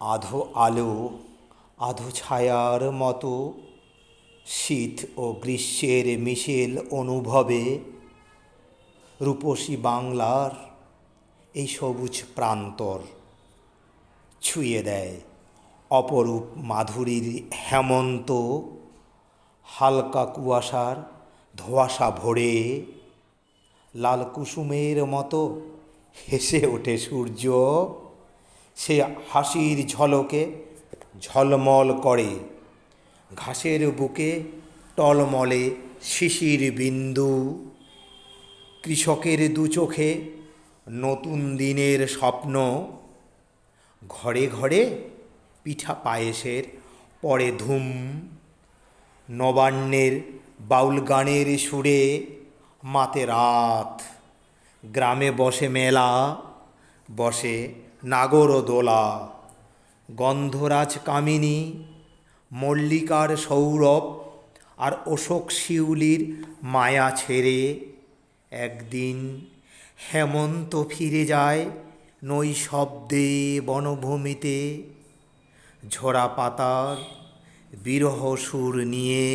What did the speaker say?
আধো আলো, আধো ছায়ার মতো শীত ও গ্রীষ্মের মিশেল অনুভবে। রূপসী বাংলার এই সবুজ প্রান্তর ছুঁয়ে দেয় অপরূপ মাধুরীর হেমন্ত। হালকা কুয়াশার ধোঁয়াশা ভরে লাল কুসুমের মতো হেসে ওঠে সূর্য। সে হাসির ঝলকে ঝলমল করে। ঘাসের বুকে টলমলে শিশির বিন্দু। কৃষকের দু চোখে নতুন দিনের স্বপ্ন। ঘরে ঘরে পিঠা পায়েসের পরে ধুম। নবান্নের বাউল গানের সুরে মাতে রাত। গ্রামে বসে মেলা। বসে নাগর দোলা গন্ধরাজ কামিনী, মল্লিকার সৌরভ আর অশোক শিউলির মায়া ছেড়ে একদিন হেমন্ত ফিরে যায় নৈশব্দে বনভূমিতে। ঝোড়া পাতার বিরহ সুর নিয়ে